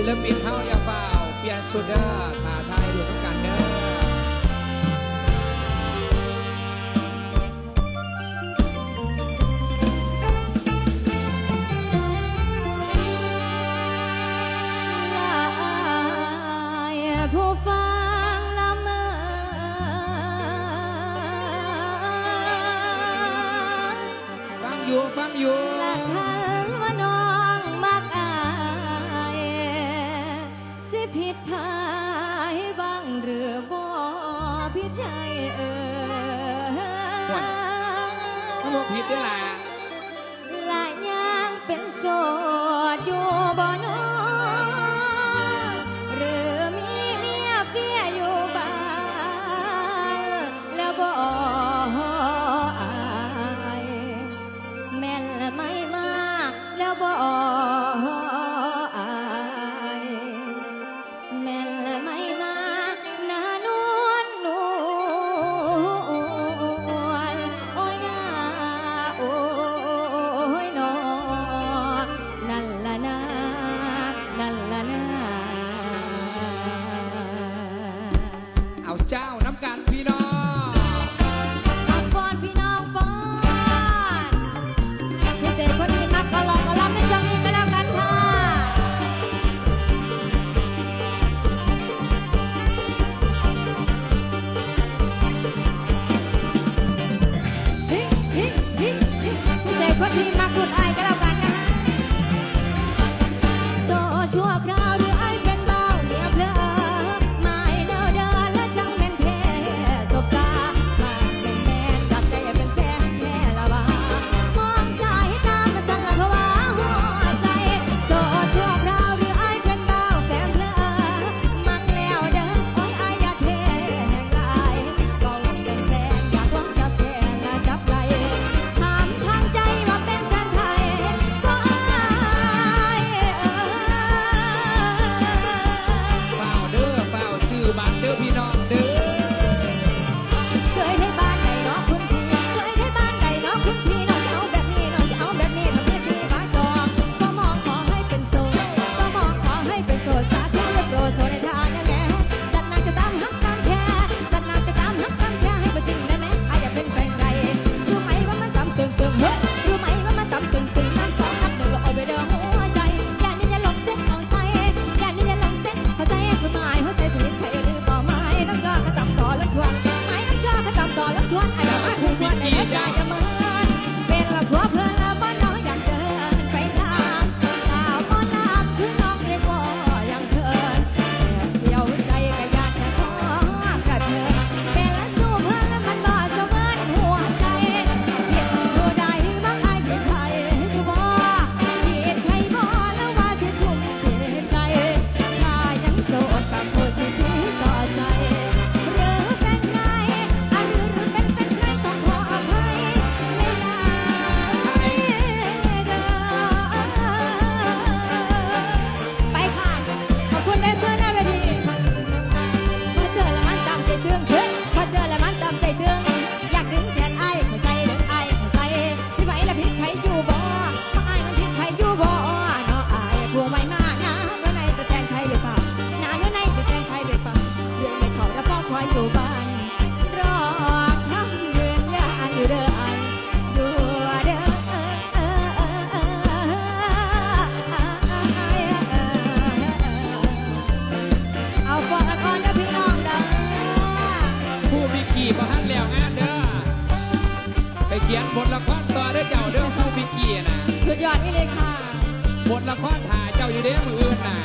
ศิลปินเท้าย่าเฝ้าเปียสุดาดขาไทยรลุกันเด้อผู้ฟังละเมอฟังอยู่ฟังอยู่ละคันวานอ ผิดพลาดบ้างหรือบ่พี่ชัยเออเขาบผิดด้วยล่ะละยางเป็นโสดอยู่บ่น ขียนบทละครต่อด้วเจ้าเรื่อผู้พิเกียรตินะสุดยอดนี่เลยค่ะ บทละครถ่ายเจ้าอยู่เด้อมืออื่นนะ